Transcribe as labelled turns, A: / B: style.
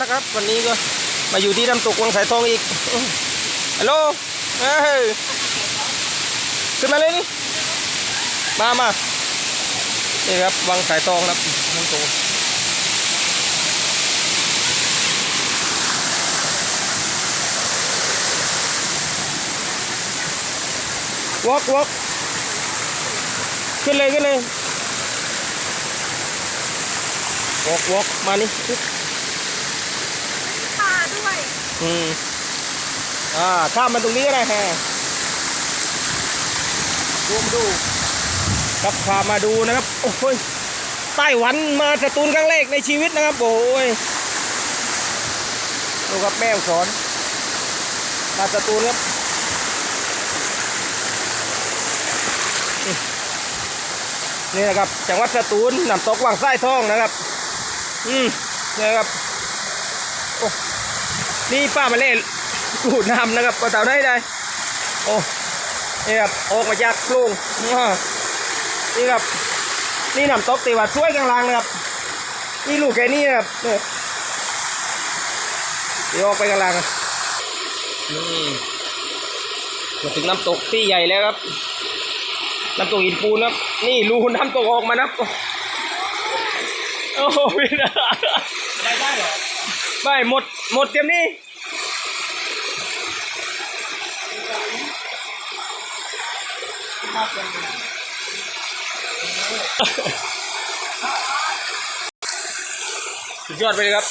A: นะครับ วันนี้ก็มาอยู่ที่น้ำตกวังสายทองอีกฮัลโหลเอ้ยขึ้นมาเลยนี่มามานี่ครับวังสายทองครับน้ำตกวอกวอกขึ้นเลยขึ้นเลยวอกวอกมานี่ อืมอ่าข้ามมาตรงนี้ก็ได้แฮะดูมาดูครับพามาดูนะครับ โอ้ยไต้หวันมาสตูลครั้งแรกในชีวิตนะครับ โอ้ยดูครับแม่สอน มาสตูลครับนี่นี่นะครับ จังหวัดสตูลน้ำตกวังไส้ทองนะครับ อืมนี่นะครับ นี่ป้ามาเล่นกูดน้ำนะครับก็เต่าได้ได้โอ้นี่ครับออกมาจากกรุงนี่ครับนี่น้ำตกตีว่าช่วยกลางๆนะครับนี่ลูกแค่นี้นะครับเนี่ยเดี๋ยวออกไปกลางๆอะนี่มาถึงน้ำตกที่ใหญ่แล้วครับน้ำตกหินปูนครับ นี่รูน้ำตกออกมานะครับโอ้โหไไม่หมดหมดเต็มนี่สุดยอดไปเลยครับ